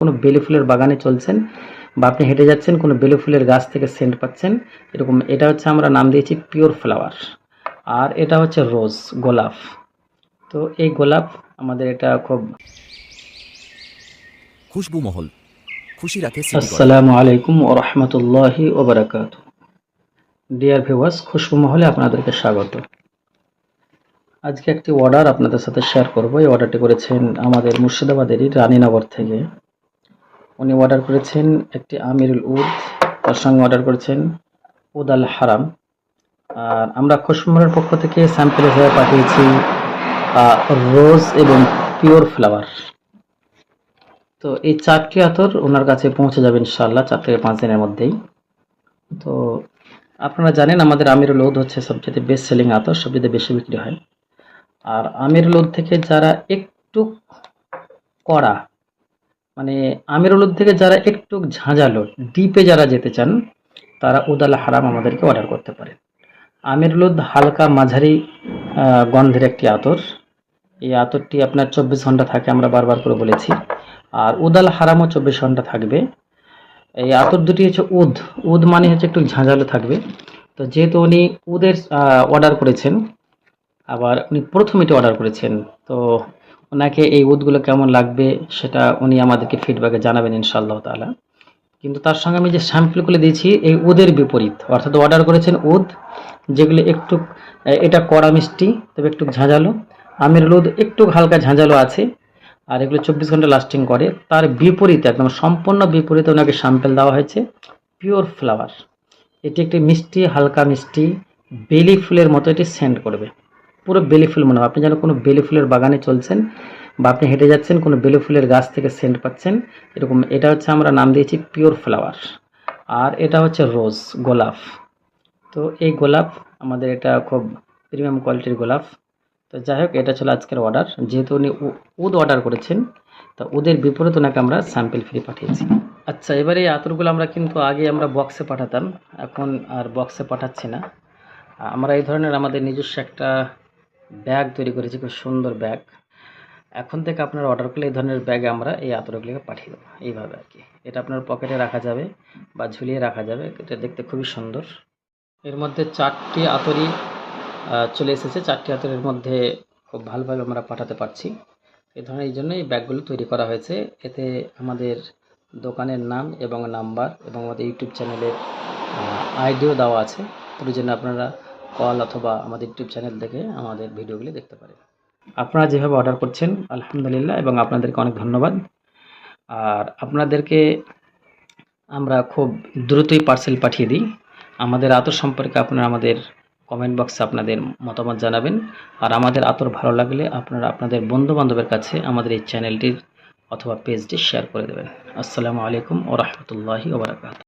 কোনো বেলি ফুলের বাগানে চলছেন বা আপনি হেঁটে যাচ্ছেন কোনো বেলি ফুলের গাছ থেকে সেন্ট পাচ্ছেন এরকম এটা হচ্ছে আমরা নাম দিয়েছি পিওর ফ্লাওয়ার আর এটা হচ্ছে রোজ গোলাপ। তো এই গোলাপ আমাদের এটা খুব খুশবু মহল। খুশি রাখে আসসালামু আলাইকুম ও রহমতুল্লাহি ওবরাকাত ডিয়ার ভিউয়ার্স খুশবু মহলে আপনাদেরকে স্বাগত। আজকে একটি অর্ডার আপনাদের সাথে শেয়ার করব। এই অর্ডারটি করেছেন আমাদের মুর্শিদাবাদেরই রানীনগর থেকে। উনি অর্ডার করেছেন একটি আমিরুল উদ, তার সঙ্গে অর্ডার করেছেন উদ আল হারাম। আর আমরা খুশবু পক্ষ থেকে স্যাম্পল হিসেবে পাঠিয়েছি রোজ এবং পিওর ফ্লাওয়ার তো এই চারটি আতর ওনার কাছে পৌঁছে যাবে ইনশাল্লাহ চার থেকে পাঁচ দিনের মধ্যেই। তো আপনারা জানেন আমাদের আমির লোদ হচ্ছে সবচেয়ে বেস্ট সেলিং আতর, সবচেয়ে বেশি বিক্রি হয়। আর আমির লোদ থেকে যারা একটু কড়া মানে আমির লোদ থেকে যারা একটু ঝাঁঝালো ডিপে যারা যেতে চান, তারা উদাল হারাম আমাদেরকে অর্ডার করতে পারেন। আমির হালকা মাঝারি গন্ধের একটি আতর। এই আতরটি আপনার চব্বিশ ঘণ্টা থাকে আমরা বারবার করে বলেছি। আর উদাল হারামও চব্বিশ ঘণ্টা থাকবে। এই আতর দুটি হচ্ছে উদ। উদ মানে হচ্ছে একটু ঝাঁঝালো থাকবে। তো যেহেতু উনি উদের অর্ডার করেছেন আবার উনি প্রথম এটি অর্ডার করেছেন। তো ওনাকে এই উদগুলো কেমন লাগবে সেটা উনি আমাদেরকে ফিডব্যাকে জানাবেন ইনশাআল্লাহ তাআলা। কিন্তু তার সঙ্গে আমি যে স্যাম্পলগুলো দিয়েছি, এই উদের বিপরীত, অর্থাৎ অর্ডার করেছেন উদ, যেগুলো একটু এটা কড়া মিষ্টি, তবে একটু ঝাঁঝালো, আমের লুদ একটু হালকা ঝাঁঝালো আছে, আর এগুলো চব্বিশ ঘণ্টা লাস্টিং করে। তার বিপরীতে, একদম সম্পূর্ণ বিপরীতে ওনাকে স্যাম্পেল দেওয়া হয়েছে পিওর ফ্লাওয়ার এটি একটি মিষ্টি, হালকা মিষ্টি, বেলি ফুলের মতো এটি সেন্ড করবে। পুরো বেলি ফুল মনে হয়। আপনি যেন কোনো বেলি ফুলের বাগানে চলছেন বা আপনি হেঁটে যাচ্ছেন, কোনো বেলি ফুলের গাছ থেকে সেন্ট পাচ্ছেন, এরকম। এটা হচ্ছে আমরা নাম দিয়েছি পিওর ফ্লাওয়ার আর এটা হচ্ছে রোজ গোলাপ। তো এই গোলাপ আমাদের এটা খুব প্রিমিয়াম কোয়ালিটির গোলাপ। তো যাই হোক, এটা ছিল আজকের অর্ডার যেহেতু উনি উদ অর্ডার করেছেন, তা উদের বিপরীত ওনাকে আমরা স্যাম্পেল ফ্রি পাঠিয়েছি। আচ্ছা এবারে এই আতরগুলো আমরা কিন্তু আগে আমরা বক্সে পাঠাতাম। এখন আর বক্সে পাঠাচ্ছি না। আমরা এই ধরনের আমাদের নিজস্ব একটা ব্যাগ তৈরি করেছি খুব সুন্দর ব্যাগ। এখন থেকে আপনারা অর্ডার করলে এই ধরনের ব্যাগে আমরা এই আতরগুলিকে পাঠিয়ে দেবো এইভাবে আর কি। এটা আপনার পকেটে রাখা যাবে বা ঝুলিয়ে রাখা যাবে এটা দেখতে খুবই সুন্দর। এর মধ্যে চারটি আতরই আহ, চলে এসেছে। চারটি আতরের মধ্যে খুব ভালোভাবে আমরা পাঠাতে পারছি। এই ধরনের এই জন্য এই ব্যাগগুলো তৈরি করা হয়েছে। এতে আমাদের দোকানের নাম এবং নাম্বার এবং আমাদের ইউটিউব চ্যানেলের আইডিও দেওয়া আছে। প্রয়োজনে আপনারা কল অথবা আমাদের ইউটিউব চ্যানেল থেকে আমাদের ভিডিওগুলি দেখতে পারেন। আপনারা যেভাবে অর্ডার করছেন, আলহামদুলিল্লাহ, এবং আপনাদেরকে অনেক ধন্যবাদ। আর আপনাদেরকে আমরা খুব দ্রুতই পার্সেল পাঠিয়ে দিই। আমাদের আতর সম্পর্কে আপনারা আমাদের কমেন্ট বক্সে আপনাদের মতামত জানাবেন। আর আমাদের আতর ভালো লাগলে আপনারা আপনাদের বন্ধু বান্ধবের কাছে আমাদের এই চ্যানেলটির অথবা পেজটি শেয়ার করে দেবেন। আসসালামু আলাইকুম ও রহমতুল্লাহি ওবরাকাত